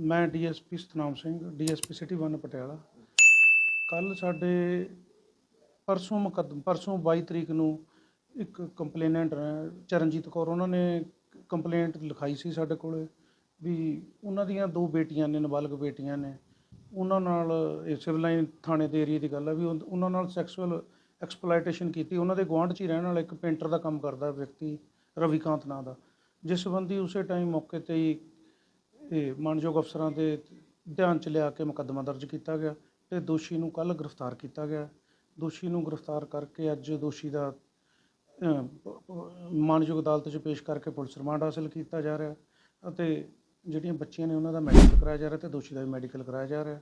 ਮੈਂ DSP Satnam Singh, DSP city 1 Patiala. ਕੱਲ ਸਾਡੇ ਪਰਸੋਂ ਮੁਕੱਦਮ ਪਰਸੋਂ 22 ਤਰੀਕ ਨੂੰ ਇੱਕ ਕੰਪਲੇਨੈਂਟ ਚਰਨਜੀਤ ਕੌਰ, ਉਹਨਾਂ ਨੇ ਕੰਪਲੇਂਟ ਲਿਖਾਈ ਸੀ ਸਾਡੇ ਕੋਲੇ ਵੀ ਉਹਨਾਂ ਦੀਆਂ ਦੋ ਬੇਟੀਆਂ ਨੇ, ਨਾਬਾਲਗ ਬੇਟੀਆਂ ਨੇ। ਉਹਨਾਂ ਨਾਲ ਇਹ ਸਿਵਲ ਲਾਈਨ ਥਾਣੇ ਦੇ ਏਰੀਆ ਦੀ ਗੱਲ ਹੈ ਵੀ ਉਨ- ਉਹਨਾਂ ਨਾਲ ਸੈਕਸੁਅਲ ਐਕਸਪਲੋਇਟੇਸ਼ਨ ਕੀਤੀ। ਉਹਨਾਂ ਦੇ ਗੁਆਂਢ 'ਚ ਹੀ ਰਹਿਣ ਵਾਲਾ ਇੱਕ ਪੇਂਟਰ ਦਾ ਕੰਮ ਕਰਦਾ ਵਿਅਕਤੀ ਰਵੀਕਾਂਤ ਨਾਂ ਦਾ। ਜਿਸ ਸੰਬੰਧੀ ਉਸੇ ਟਾਈਮ ਮੌਕੇ ਤੇ ਹੀ ਇਹ ਮਾਨਯੋਗ ਅਫਸਰਾਂ ਦੇ ਧਿਆਨ ਚ ਲਿਆ ਕੇ ਮੁਕੱਦਮਾ ਦਰਜ ਕੀਤਾ ਗਿਆ ਤੇ ਦੋਸ਼ੀ ਨੂੰ ਕੱਲ ਗ੍ਰਿਫਤਾਰ ਕੀਤਾ ਗਿਆ। ਦੋਸ਼ੀ ਨੂੰ ਗ੍ਰਿਫਤਾਰ ਕਰਕੇ ਅੱਜ ਦੋਸ਼ੀ ਦਾ ਮਾਨਯੋਗ ਅਦਾਲਤ 'ਚ ਪੇਸ਼ ਕਰਕੇ ਪੁਲਿਸ ਰਿਮਾਂਡ ਹਾਸਲ ਕੀਤਾ ਜਾ ਰਿਹਾ ਅਤੇ ਜਿਹੜੀਆਂ ਬੱਚੀਆਂ ਨੇ ਉਹਨਾਂ ਦਾ ਮੈਡੀਕਲ ਕਰਾਇਆ ਜਾ ਰਿਹਾ ਤੇ ਦੋਸ਼ੀ ਦਾ ਵੀ ਮੈਡੀਕਲ ਕਰਾਇਆ ਜਾ ਰਿਹਾ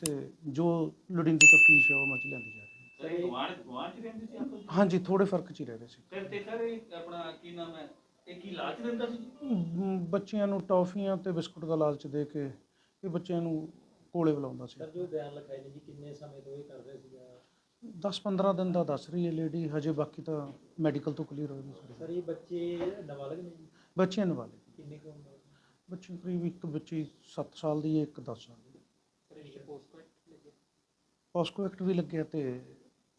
ਤੇ ਜੋ ਲੋੜੀਂਦੀ ਤਫਤੀਸ਼ ਹੈ ਉਹ ਮਚ ਲਿਆਂਦੀ ਜਾ ਰਹੀ ਹੈ। ਸਰ ਗਵਾਂਢ ਗਵਾਂਢ ਰਹਿੰਦੇ ਸੀ? ਹਾਂਜੀ ਥੋੜੇ ਫ਼ਰਕ 'ਚ ਹੀ ਰਹਿ ਰਹੇ ਸੀ। ਫਿਰ ਤੇ ਸਰ ਆਪਣਾ ਕੀ ਨਾਮ ਹੈ? ਇਹ ਕੀ ਲਾਲਚ ਦਿੰਦਾ ਸੀ? ਅਮ, ਬੱਚਿਆਂ ਨੂੰ ਟੌਫੀਆਂ ਤੇ ਬਿਸਕੁਟ ਦਾ ਲਾਲਚ ਦੇ ਕੇ ਇਹ ਬੱਚਿਆਂ ਨੂੰ ਕੋਲੇ ਬੁਲਾਉਂਦਾ ਸੀ। ਸਰ ਜੋ ਬਿਆਨ ਲਿਖਾਏ ਨੇ ਜੀ ਕਿੰਨੇ ਸਮੇਂ ਤੋਂ ਇਹ ਕਰ ਰਹੇ ਸੀਗਾ? 10-15 ਦਿਨ ਦਾ ਦੱਸ ਰਹੀ ਹੈ ਲੇਡੀ ਹਜੇ ਬਾਕੀ ਤਾਂ ਮੈਡੀਕਲ ਤੋਂ ਕਲੀਅਰ ਹੋਏਗੀ ਸਾਰੀ। ਸਰ ਇਹ ਬੱਚੇ ਨਾਬਾਲਗ ਨੇ ਜੀ? ਬੱਚਿਆਂ ਨੂੰ ਵਾਲੇ ਕਿੰਨੇ ਕੁ ਉਮਰ ਬੱਚੇ ਕਰੀਬ ਇੱਕ ਬੱਚੀ 7 ਸਾਲ ਦੀ ਹੈ ਇੱਕ 10 ਸਾਲ ਦੀ ਹੈ। ਸਰ ਇਹ ਪੋਸਟ ਲੱਗੇ? ਪੋਸਕੋ ਐਕਟ ਵੀ ਲੱਗਿਆ ਤੇ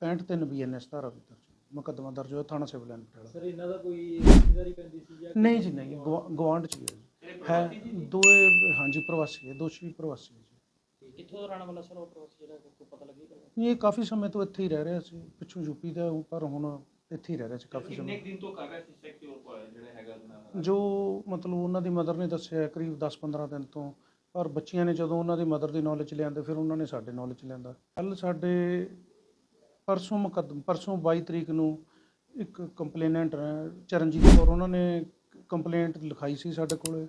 65 ਤਿੰਨ ਬੀਐਨਐਸ ਧਾਰਾ ਵੀ ਦਰਜ ਹੈ। ਮੁਕੱਦਮਾ ਦਰਜ ਹੋਇਆ ਥਾਣਾ ਸਿਵਲ ਲਾਈਨ ਪਟਿਆਲਾ। ਸਰ ਇਹਨਾਂ ਦਾ ਕੋਈ ਰਿਸ਼ਤੇਦਾਰੀ ਪੈਂਦੀ ਸੀ ਜਾਂ ਨਹੀਂ ਜੀ ਨਹੀਂ ਗਵਾ- ਗਵਾਂਢ ਚ ਹੀ ਹੈ ਜੀ। ਦੋਏ ਹਾਂਜੀ ਪ੍ਰਵਾਸੀ ਹੈ ਦੋਸ਼ੀ ਵੀ ਪ੍ਰਵਾਸੀ ਹੈ ਜੀ। ਕਿੱਥੋਂ ਦਾ ਰਹਿਣ ਵਾਲਾ ਸਰ ਉਹ ਪ੍ਰਵਾਸੀ ਜਿਹੜਾ ਕੋਈ ਪਤਾ ਲੱਗੇਗਾ? ਇਹ ਕਾਫੀ ਸਮੇਂ ਤੋਂ ਇੱਥੇ ਹੀ ਰਹਿ ਰਿਹਾ ਸੀ ਪਿੱਛੋਂ ਯੂਪੀ ਦਾ ਉਹ ਪਰ ਹੁਣ ਇੱਥੇ ਹੀ ਰਹਿ ਰਿਹਾ ਸੀ ਕਾਫੀ ਕਿੰਨੇ ਸਮੇਂ। ਕੁ ਦਿਨ ਤੋਂ ਕਰ ਰਿਹਾ ਸੀ ਸੈਕਸੁਅਲ ਜਿਹੜਾ ਹੈਗਾ ਆਪਣਾ? ਜੋ ਮਤਲਬ ਉਹਨਾਂ ਦੀ ਮਦਰ ਨੇ ਦੱਸਿਆ ਕਰੀਬ 10-15 ਦਿਨ ਤੋਂ ਪਰ ਬੱਚੀਆਂ ਨੇ ਜਦੋਂ ਉਹਨਾਂ ਦੀ ਮਦਰ ਦੀ ਨੌਲੇਜ ਲਿਆਂਦੇ ਫਿਰ ਉਹਨਾਂ ਨੇ ਸਾਡੇ ਨੌਲੇਜ ਲਿਆਂਦਾ। ਕੱਲ ਸਾਡੇ ਪਰਸੋਂ ਮੁਕੱਦਮ, ਪਰਸੋਂ 22 ਤਰੀਕ ਨੂੰ ਇੱਕ ਕੰਪਲੇਨੈਂਟ ਚਰਨਜੀਤ ਕੌਰ, ਉਹਨਾਂ ਨੇ ਕੰਪਲੇਂਟ ਲਿਖਾਈ ਸੀ ਸਾਡੇ ਕੋਲੇ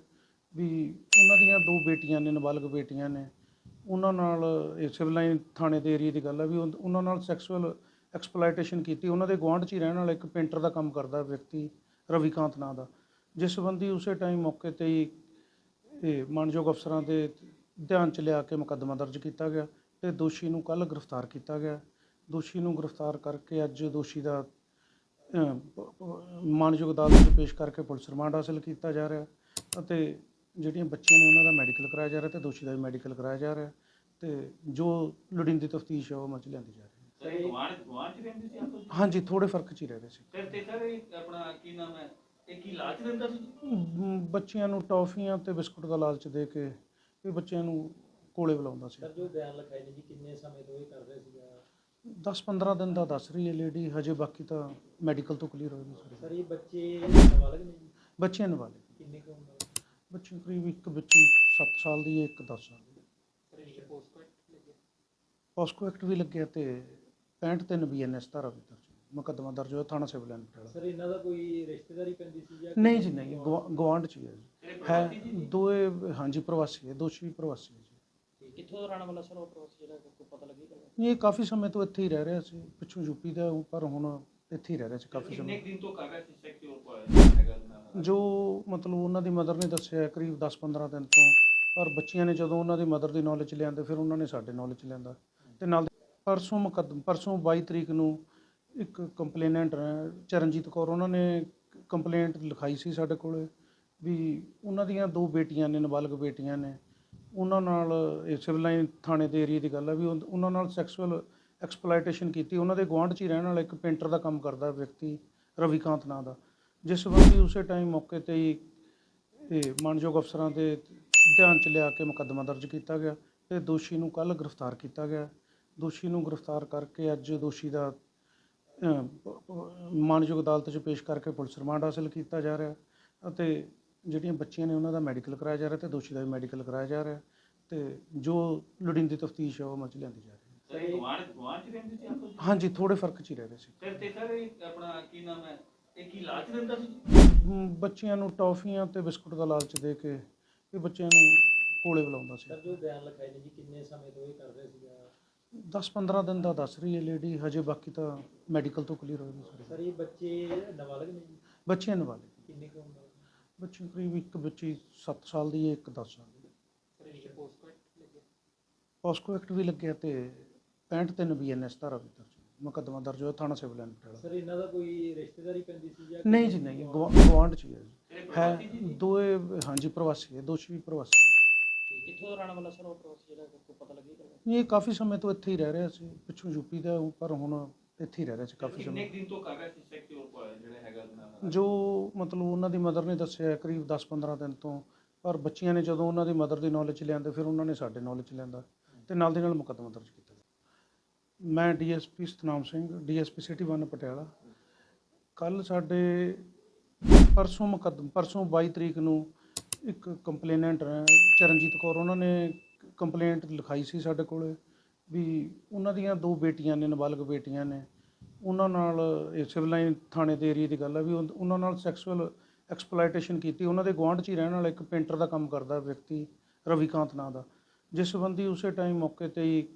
ਵੀ ਉਹਨਾਂ ਦੀਆਂ ਦੋ ਬੇਟੀਆਂ ਨੇ, ਨਾਬਾਲਗ ਬੇਟੀਆਂ ਨੇ। ਉਹਨਾਂ ਨਾਲ ਇਹ ਸਿਵਲ ਲਾਈਨ ਥਾਣੇ ਦੇ ਏਰੀਆ ਦੀ ਗੱਲ ਆ ਵੀ ਉਨ- ਉਹਨਾਂ ਨਾਲ ਸੈਕਸੁਅਲ ਐਕਸਪਲੋਇਟੇਸ਼ਨ ਕੀਤੀ। ਉਹਨਾਂ ਦੇ ਗੁਆਂਢ 'ਚ ਹੀ ਰਹਿਣ ਵਾਲਾ ਇੱਕ ਪੇਂਟਰ ਦਾ ਕੰਮ ਕਰਦਾ ਵਿਅਕਤੀ, ਰਵੀਕਾਂਤ ਨਾਂ ਦਾ। ਜਿਸ ਸੰਬੰਧੀ ਉਸੇ ਟਾਈਮ ਮੌਕੇ ਤੇ ਹੀ ਇਹ ਮਾਨਯੋਗ ਅਫਸਰਾਂ ਦੇ ਧਿਆਨ ਚ ਲਿਆ ਕੇ ਮੁਕੱਦਮਾ ਦਰਜ ਕੀਤਾ ਗਿਆ ਤੇ ਦੋਸ਼ੀ ਨੂੰ ਕੱਲ ਗ੍ਰਿਫਤਾਰ ਕੀਤਾ ਗਿਆ। ਦੋਸ਼ੀ ਨੂੰ ਗ੍ਰਿਫਤਾਰ ਕਰਕੇ ਅੱਜ ਦੋਸ਼ੀ ਦਾ ਮਾਨਯੋਗ ਅਦਾਲਤ 'ਚ ਪੇਸ਼ ਕਰਕੇ ਪੁਲਿਸ ਰਿਮਾਂਡ ਹਾਸਲ ਕੀਤਾ ਜਾ ਰਿਹਾ ਅਤੇ ਜਿਹੜੀਆਂ ਬੱਚੀਆਂ ਨੇ ਉਹਨਾਂ ਦਾ ਮੈਡੀਕਲ ਕਰਾਇਆ ਜਾ ਰਿਹਾ ਤੇ ਦੋਸ਼ੀ ਦਾ ਵੀ ਮੈਡੀਕਲ ਕਰਾਇਆ ਜਾ ਰਿਹਾ ਤੇ ਜੋ ਲੋੜੀਂਦੀ ਤਫਤੀਸ਼ ਹੈ ਉਹ ਮਚ ਲਿਆਂਦੀ ਜਾ ਰਹੀ ਹੈ। ਸਰ ਇਹ ਗਵਾਂਢ ਗਵਾਂਢ ਚ ਰਹਿੰਦੇ ਸੀ ਆਪਸ ਵਿੱਚ? ਹਾਂਜੀ ਥੋੜੇ ਫ਼ਰਕ 'ਚ ਹੀ ਰਹਿ ਰਹੇ ਸੀ। ਫਿਰ ਤੇ ਸਰ ਇਹ ਆਪਣਾ ਕੀ ਨਾਮ ਹੈ? ਇਹ ਕੀ ਲਾਲਚ ਦਿੰਦਾ ਸੀ? ਅਮ, ਬੱਚਿਆਂ ਨੂੰ ਟੌਫੀਆਂ ਤੇ ਬਿਸਕੁਟ ਦਾ ਲਾਲਚ ਦੇ ਕੇ ਇਹ ਬੱਚਿਆਂ ਨੂੰ ਕੋਲੇ ਬੁਲਾਉਂਦਾ ਸੀ। ਸਰ ਜੋ ਬਿਆਨ ਲਿਖਾਏ ਨੇ ਜੀ ਕਿੰਨੇ ਸਮੇਂ ਤੋਂ ਇਹ ਕਰ ਰਹੇ ਸੀਗਾ 10-15 ਦਿਨ ਦਾ ਦੱਸ ਰਹੀ ਹੈ ਲੇਡੀ ਹਜੇ ਬਾਕੀ ਤਾਂ ਮੈਡੀਕਲ ਤੋਂ ਕਲੀਅਰ ਹੋਏਗੀ ਸਾਰੀ। ਸਰ ਇਹ ਬੱਚੇ ਨਾਬਾਲਗ ਨੇ ਜੀ? ਬੱਚਿਆਂ ਨੂੰ। ਵਾਲੇ ਕਿੰਨੇ ਕੁ ਉਮਰ ਬੱਚੇ ਕਰੀਬ ਇੱਕ ਬੱਚੀ 7 ਸਾਲ ਦੀ ਹੈ ਇੱਕ 10 ਸਾਲ ਦੀ। ਸਰ ਇਹ ਪੋਸਟ ਲੱਗੇ ਪੋਸਕੋ ਐਕਟ ਵੀ ਲੱਗਿਆ ਤੇ 65 ਤਿੰਨ ਬੀਐਨਐਸ ਧਾਰਾ ਵੀ ਦਰਜ ਹੈ। ਮੁਕੱਦਮਾ ਦਰਜ ਹੋਇਆ ਥਾਣਾ ਸਿਵਲ ਲਾਈਨ ਪਟਿਆਲਾ। ਸਰ ਇਹਨਾਂ ਦਾ ਕੋਈ ਰਿਸ਼ਤੇਦਾਰੀ ਪੈਂਦੀ ਸੀ ਜਾਂ ਨਹੀਂ ਜੀ ਨਹੀਂ ਗਵਾ- ਗਵਾਂਢ ਚ ਹੀ ਹੈ ਜੀ। ਹੈ ਦੋਏ ਹਾਂਜੀ ਪ੍ਰਵਾਸੀ ਹੈ ਦੋਸ਼ੀ ਵੀ ਪ੍ਰਵਾਸੀ ਹੈ ਜੀ। ਕਿੱਥੋਂ ਦਾ ਰਹਿਣ ਵਾਲਾ ਸਰ ਉਹ ਪ੍ਰਵਾਸੀ ਜਿਹੜਾ ਕੋਈ ਪਤਾ ਲੱਗੇਗਾ? ਇਹ ਕਾਫੀ ਸਮੇਂ ਤੋਂ ਇੱਥੇ ਹੀ ਰਹਿ ਰਿਹਾ ਸੀ ਪਿੱਛੋਂ ਯੂਪੀ ਦਾ ਉਹ ਪਰ ਹੁਣ ਇੱਥੇ ਹੀ ਰਹਿ ਰਿਹਾ ਸੀ ਕਾਫੀ ਸਮੇਂ। ਦਿਨ ਤੋਂ ਕਰ ਰਿਹਾ ਸੀ ਹੈਗਾ ਆਪਣਾ ਜੋ ਮਤਲਬ ਉਹਨਾਂ ਦੀ ਮਦਰ ਨੇ ਦੱਸਿਆ ਕਰੀਬ 10-15 ਦਿਨ ਤੋਂ ਪਰ ਬੱਚੀਆਂ ਨੇ ਜਦੋਂ ਉਹਨਾਂ ਦੀ ਮਦਰ ਦੀ ਨੌਲੇਜ ਲਿਆਂਦੇ ਫਿਰ ਉਹਨਾਂ ਨੇ ਸਾਡੇ ਨੌਲੇਜ ਲਿਆਂਦਾ। ਤੇ ਨਾਲ ਪਰਸੋਂ ਮੁਕੱਦਮ ਪਰਸੋਂ 22 ਤਰੀਕ ਨੂੰ ਇੱਕ ਕੰਪਲੇਨੈਂਟ ਚਰਨਜੀਤ ਕੌਰ ਉਹਨਾਂ ਨੇ ਕੰਪਲੇਂਟ ਲਿਖਾਈ ਸੀ ਸਾਡੇ ਕੋਲੇ ਵੀ ਉਹਨਾਂ ਦੀਆਂ ਦੋ ਬੇਟੀਆਂ ਨੇ ਨਾਬਾਲਗ ਬੇਟੀਆਂ ਨੇ ਉਹਨਾਂ ਨਾਲ ਇਹ ਸਿਵਲ ਲਾਈਨ ਥਾਣੇ ਦੇ ਏਰੀਆ ਦੀ ਗੱਲ ਹੈ ਵੀ ਉਨ- ਉਹਨਾਂ ਨਾਲ ਸੈਕਸੁਅਲ ਐਕਸਪਲੋਇਟੇਸ਼ਨ ਕੀਤੀ। ਉਹਨਾਂ ਦੇ ਗੁਆਂਢ 'ਚ ਹੀ ਰਹਿਣ ਵਾਲਾ ਇੱਕ ਪੇਂਟਰ ਦਾ ਕੰਮ ਕਰਦਾ ਵਿਅਕਤੀ ਰਵੀਕਾਂਤ ਨਾਂ ਦਾ। ਜਿਸ ਸੰਬੰਧੀ ਉਸੇ ਟਾਈਮ ਮੌਕੇ ਤੇ ਹੀ ਇਹ ਮਾਨਯੋਗ ਅਫਸਰਾਂ ਦੇ ਧਿਆਨ ਚ ਲਿਆ ਕੇ ਮੁਕੱਦਮਾ ਦਰਜ ਕੀਤਾ ਗਿਆ। ਤੇ ਦੋਸ਼ੀ ਨੂੰ ਕੱਲ ਗ੍ਰਿਫਤਾਰ ਕੀਤਾ ਗਿਆ। ਦੋਸ਼ੀ ਨੂੰ ਗ੍ਰਿਫਤਾਰ ਕਰਕੇ ਅੱਜ ਦੋਸ਼ੀ ਦਾ ਅਹ, ਪ- ਪ- ਮਾਨਯੋਗ ਅਦਾਲਤ 'ਚ ਪੇਸ਼ ਕਰਕੇ ਪੁਲਿਸ ਰਿਮਾਂਡ ਹਾਸਲ ਕੀਤਾ ਜਾ ਰਿਹਾ। ਅਤੇ ਜਿਹੜੀਆਂ ਬੱਚੀਆਂ ਨੇ ਉਹਨਾਂ ਦਾ ਮੈਡੀਕਲ ਕਰਾਇਆ ਜਾ ਰਿਹਾ ਤੇ ਦੋਸ਼ੀ ਦਾ ਵੀ ਮੈਡੀਕਲ ਕਰਾਇਆ ਜਾ ਰਿਹਾ ਤੇ ਜੋ ਲੋੜੀਂਦੀ ਤਫਤੀਸ਼ ਹੈ ਉਹ ਮਚ ਲਿਆਂਦੀ ਜਾ ਰਹੀ ਹੈ। ਸਰ ਇਹ ਗਵਾਂਢ ਗਵਾਂਢ ਚ ਰਹਿੰਦੇ ਸੀ ਆਪਸ ਵਿੱਚ? ਹਾਂਜੀ ਥੋੜੇ ਫ਼ਰਕ 'ਚ ਹੀ ਰਹਿ ਰਹੇ ਸੀ। ਫਿਰ ਤੇ ਸਰ ਇਹ ਆਪਣਾ ਕੀ ਨਾਮ ਹੈ? ਇਹ ਕੀ ਲਾਲਚ ਦਿੰਦਾ ਸੀ? ਅਮ, ਬੱਚਿਆਂ ਨੂੰ ਟੌਫੀਆਂ ਤੇ ਬਿਸਕੁਟ ਦਾ ਲਾਲਚ ਦੇ ਕੇ ਇਹ ਬੱਚਿਆਂ ਨੂੰ ਕੋਲੇ ਬੁਲਾਉਂਦਾ ਸੀ। ਸਰ ਜੋ ਬਿਆਨ ਲਿਖਾਏ ਨੇ ਜੀ ਕਿੰਨੇ ਸਮੇਂ ਤੋਂ ਇਹ ਕਰ ਰਹੇ ਸੀਗਾ 10-15 ਦਿਨ ਦਾ ਦੱਸ ਰਹੀ ਹੈ ਲੇਡੀ ਹਜੇ ਬਾਕੀ ਤਾਂ ਮੈਡੀਕਲ ਤੋਂ ਕਲੀਅਰ ਹੋਏਗੀ ਸਾਰੀ ਸਰ ਇਹ ਬੱਚੇ ਨਾਬਾਲਗ ਨੇ ਜੀ? ਬੱਚਿਆਂ ਨੂੰ ਵਾਲੇ ਕਿੰਨੇ ਕੁ ਉਮਰ? ਬੱਚੇ ਕਰੀਬ ਇੱਕ ਬੱਚੀ 7 ਸਾਲ ਦੀ ਹੈ ਇੱਕ 10 ਸਾਲ ਦੀ ਹੈ। ਲੱਗੇ ਪੋਸਕੋ ਐਕਟ ਵੀ ਲੱਗਿਆ? ਤੇ 65 ਤਿੰਨ ਬੀਐਨਐਸ ਧਾਰਾ ਵੀ ਦਰਜ ਹੈ। ਮੁਕੱਦਮਾ ਦਰਜ ਹੋਇਆ ਥਾਣਾ ਸਿਵਲ ਲਾਈਨ ਪਟਿਆਲਾ। ਸਰ ਇਹਨਾਂ ਦਾ ਕੋਈ ਰਿਸ਼ਤੇਦਾਰੀ ਪੈਂਦੀ ਸੀ ਜਾਂ ਨਹੀਂ ਜੀ ਨਹੀਂ ਗਵਾ- ਗਵਾਂਢ ਚ ਹੀ ਹੈ ਜੀ। ਹੈ ਦੋਏ ਹਾਂਜੀ ਪ੍ਰਵਾਸੀ ਹੈ ਦੋਸ਼ੀ ਵੀ ਪ੍ਰਵਾਸੀ ਹੈ। ਕਿੱਥੋਂ ਦਾ ਰਹਿਣ ਵਾਲਾ ਸਰ ਉਹ ਪ੍ਰਵਾਸੀ ਜਿਹੜਾ ਕੋਈ ਪਤਾ ਲੱਗੇਗਾ? ਇਹ ਕਾਫੀ ਸਮੇਂ ਤੋਂ ਇੱਥੇ ਹੀ ਰਹਿ ਰਿਹਾ ਸੀ। ਪਿੱਛੋਂ ਯੂਪੀ ਦਾ ਉਹ, ਪਰ ਹੁਣ ਇੱਥੇ ਹੀ ਰਹਿ ਰਿਹਾ ਸੀ ਕਾਫੀ ਸਮੇਂ ਦਿਨ ਤੋਂ ਕਰ ਰਿਹਾ ਸੀ ਆਪਣਾ ਜੋ ਮਤਲਬ ਉਹਨਾਂ ਦੀ ਮਦਰ ਨੇ ਦੱਸਿਆ ਕਰੀਬ 10-15 ਦਿਨ ਤੋਂ, ਪਰ ਬੱਚੀਆਂ ਨੇ ਜਦੋਂ ਉਹਨਾਂ ਦੀ ਮਦਰ ਦੀ ਨੌਲੇਜ ਲਿਆਂਦੇ, ਫਿਰ ਉਹਨਾਂ ਨੇ ਸਾਡੇ ਨੌਲੇਜ ਲਿਆਂਦਾ ਤੇ ਨਾਲ ਦੀ ਨਾਲ ਮੁਕੱਦਮਾ ਦਰਜ ਕੀਤਾ। ਮੈਂ DSP Satnam Singh DSP city 1 Patiala. ਕੱਲ ਸਾਡੇ ਪਰਸੋਂ ਮੁਕੱਦਮ, ਪਰਸੋਂ 22 ਤਰੀਕ ਨੂੰ ਇੱਕ ਕੰਪਲੇਨੈਂਟ ਹੈ, ਚਰਨਜੀਤ ਕੌਰ, ਉਹਨਾਂ ਨੇ ਕੰਪਲੇਂਟ ਲਿਖਾਈ ਸੀ ਸਾਡੇ ਕੋਲੇ ਵੀ ਉਹਨਾਂ ਦੀਆਂ ਦੋ ਬੇਟੀਆਂ ਨੇ, ਨਾਬਾਲਗ ਬੇਟੀਆਂ ਨੇ ਉਹਨਾਂ ਨਾਲ ਇਹ ਸਿਵਲ ਲਾਈਨ ਥਾਣੇ ਦੇ ਏਰੀਆ ਦੀ ਗੱਲ ਹੈ ਵੀ ਉਹ- ਉਹਨਾਂ ਨਾਲ ਸੈਕਸੁਅਲ ਐਕਸਪਲੋਇਟੇਸ਼ਨ ਕੀਤੀ। ਉਹਨਾਂ ਦੇ ਗੁਆਂਢ 'ਚ ਹੀ ਰਹਿਣ ਵਾਲਾ ਇੱਕ ਪੇਂਟਰ ਦਾ ਕੰਮ ਕਰਦਾ ਵਿਅਕਤੀ ਰਵੀਕਾਂਤ ਨਾਂ ਦਾ। ਜਿਸ ਸੰਬੰਧੀ ਉਸੇ ਟਾਈਮ ਮੌਕੇ ਤੇ ਹੀ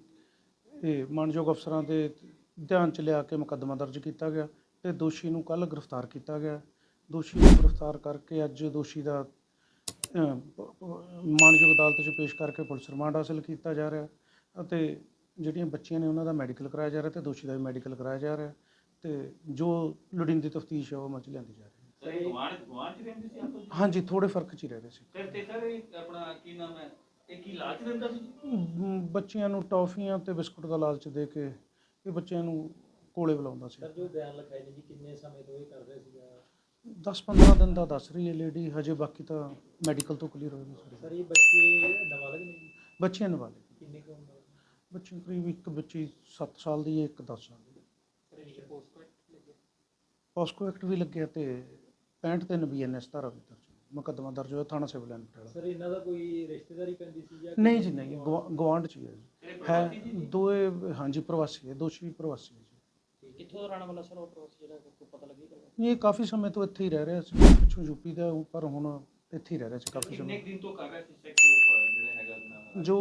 ਇਹ ਮਾਨਯੋਗ ਅਫਸਰਾਂ ਦੇ ਧਿਆਨ 'ਚ ਲਿਆ ਕੇ ਮੁਕੱਦਮਾ ਦਰਜ ਕੀਤਾ ਗਿਆ ਤੇ ਦੋਸ਼ੀ ਨੂੰ ਕੱਲ ਗ੍ਰਿਫਤਾਰ ਕੀਤਾ ਗਿਆ। ਦੋਸ਼ੀ ਨੂੰ ਗ੍ਰਿਫਤਾਰ ਕਰਕੇ ਅੱਜ ਦੋਸ਼ੀ ਦਾ ਅਹ, ਪ- ਪ- ਮਾਨਯੋਗ ਅਦਾਲਤ 'ਚ ਪੇਸ਼ ਕਰਕੇ ਪੁਲਿਸ ਰਿਮਾਂਡ ਹਾਸਲ ਕੀਤਾ ਜਾ ਰਿਹਾ ਅਤੇ ਜਿਹੜੀਆਂ ਬੱਚੀਆਂ ਨੇ ਉਹਨਾਂ ਦਾ ਮੈਡੀਕਲ ਕਰਾਇਆ ਜਾ ਰਿਹਾ ਤੇ ਦੋਸ਼ੀ ਦਾ ਵੀ ਮੈਡੀਕਲ ਕਰਾਇਆ ਜਾ ਰਿਹਾ ਤੇ ਜੋ ਲੋੜੀਂਦੀ ਤਫਤੀਸ਼ ਹੈ ਉਹ ਮਚ ਲਿਆਂਦੀ ਜਾ ਰਹੀ ਹੈ। ਸਰ ਇਹ ਗਵਾਂਢ ਗਵਾਂਢ ਚ ਰਹਿੰਦੇ ਸੀ ਆਪਸ ਵਿੱਚ? ਹਾਂਜੀ ਥੋੜੇ ਫ਼ਰਕ 'ਚ ਹੀ ਰਹਿ ਰਹੇ ਸੀ। ਫਿਰ ਤੇ ਸਰ ਇਹ ਆਪਣਾ ਕੀ ਨਾਮ ਹੈ? ਇਹ ਕੀ ਲਾਲਚ ਦਿੰਦਾ ਸੀ? ਅਮ, ਬੱਚੀਆਂ ਨੂੰ ਟੌਫੀਆਂ ਤੇ ਬਿਸਕੁਟ ਦਾ ਲਾਲਚ ਦੇ ਕੇ ਇਹ ਬੱਚਿਆਂ ਨੂੰ ਕੋਲੇ ਬੁਲਾਉਂਦਾ ਸੀ। ਸਰ ਜੋ ਬਿਆਨ ਲਿਖਾਏ ਨੇ ਜੀ ਕਿੰਨੇ ਸਮੇਂ ਤੋਂ ਇਹ ਕਰ ਰਿਹਾ ਸੀਗਾ 10-15 ਦਿਨ ਦਾ ਦੱਸ ਰਹੀ ਹੈ ਲੇਡੀ ਹਜੇ ਬਾਕੀ ਤਾਂ ਮੈਡੀਕਲ ਤੋਂ ਕਲੀਅਰ ਹੋਏਗੀ ਸਰ। ਸਾਰੀ ਇਹ ਬੱਚੇ ਨਾਬਾਲਗ ਨੇ ਜੀ? ਬੱਚਿਆਂ ਨੂੰ ਵਾਲੇ ਕਿੰਨੇ ਕੁ ਉਮਰ? ਬੱਚੇ ਕਰੀਬ ਇੱਕ ਬੱਚੀ 7 ਸਾਲ ਦੀ ਹੈ ਇੱਕ 10 ਸਾਲ ਦੀ ਹੈ। ਪੋਸਕੋ ਐਕਟ ਵੀ ਲੱਗਿਆ ਤੇ 65 ਤੇ ਬੀਐਨਐਸ ਧਾਰਾ ਵੀ ਦਰਜ। ਮੁਕੱਦਮਾ ਦਰਜ ਹੋਇਆ ਥਾਣਾ ਸਿਵਲ ਲਾਈਨ ਪਟਿਆਲਾ। ਸਰ ਇਹਨਾਂ ਦਾ ਕੋਈ ਰਿਸ਼ਤੇਦਾਰੀ ਪੈਂਦੀ ਸੀ ਜਾਂ ਨਹੀਂ ਜੀ ਨਹੀਂ ਗਵਾ- ਗਵਾਂਢ ਚ ਹੀ ਹੈ ਜੀ। ਹੈ ਦੋਏ ਹਾਂਜੀ ਪ੍ਰਵਾਸੀ ਹੈ ਦੋਸ਼ੀ ਪ੍ਰਵਾਸੀ ਹੈ ਜੀ। ਕਿੱਥੋਂ ਦਾ ਰਹਿਣ ਵਾਲਾ ਸਰ ਉਹ ਪ੍ਰਵਾਸੀ ਜਿਹੜਾ ਕੋਈ ਪਤਾ ਲੱਗੇਗਾ ਇਹ ਕਾਫੀ ਸਮੇਂ ਤੋਂ ਇੱਥੇ ਹੀ ਰਹਿ ਰਿਹਾ ਸੀ। ਪਿੱਛੋਂ ਯੂਪੀ ਦਾ ਉਹ, ਪਰ ਹੁਣ ਇੱਥੇ ਹੀ ਰਹਿ ਰਿਹਾ ਸੀ ਕਾਫੀ ਸਮੇਂ ਦਿਨ ਤੋਂ ਕਰ ਰਿਹਾ ਸੀ ਆਪਣਾ ਜੋ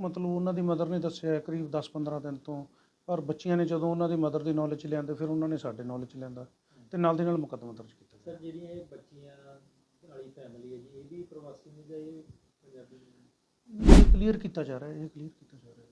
ਮਤਲਬ ਉਹਨਾਂ ਦੀ ਮਦਰ ਨੇ ਦੱਸਿਆ ਕਰੀਬ 10-15 ਦਿਨ ਤੋਂ ਪਰ ਬੱਚੀਆਂ ਨੇ ਜਦੋਂ ਉਹਨਾਂ ਦੀ ਮਦਰ ਦੀ ਨੌਲੇਜ ਲਿਆਂਦੇ ਫਿਰ ਉਹਨਾਂ ਨੇ ਸਾਡੇ ਨੌਲੇਜ ਲਿਆਂਦਾ ਤੇ ਨਾਲ ਦੀ ਨਾਲ ਮੁਕੱਦਮਾ ਦਰਜ ਕੀਤਾ ਸਰ ਜਿਹੜੀਆਂ ਇਹ ਬੱਚੀਆਂ ਵਾਲੀ ਫੈਮਿਲੀ ਹੈ ਜੀ ਇਹ ਵੀ ਪ੍ਰਵਾਸੀ ਨੇ ਜਾਂ ਇਹ ਪੰਜਾਬੀ ਕਲੀਅਰ ਕੀਤਾ ਜਾ ਰਿਹਾ ਹੈ ਇਹ ਕਲੀਅਰ ਕੀਤਾ ਜਾ ਰਿਹਾ ਹੈ।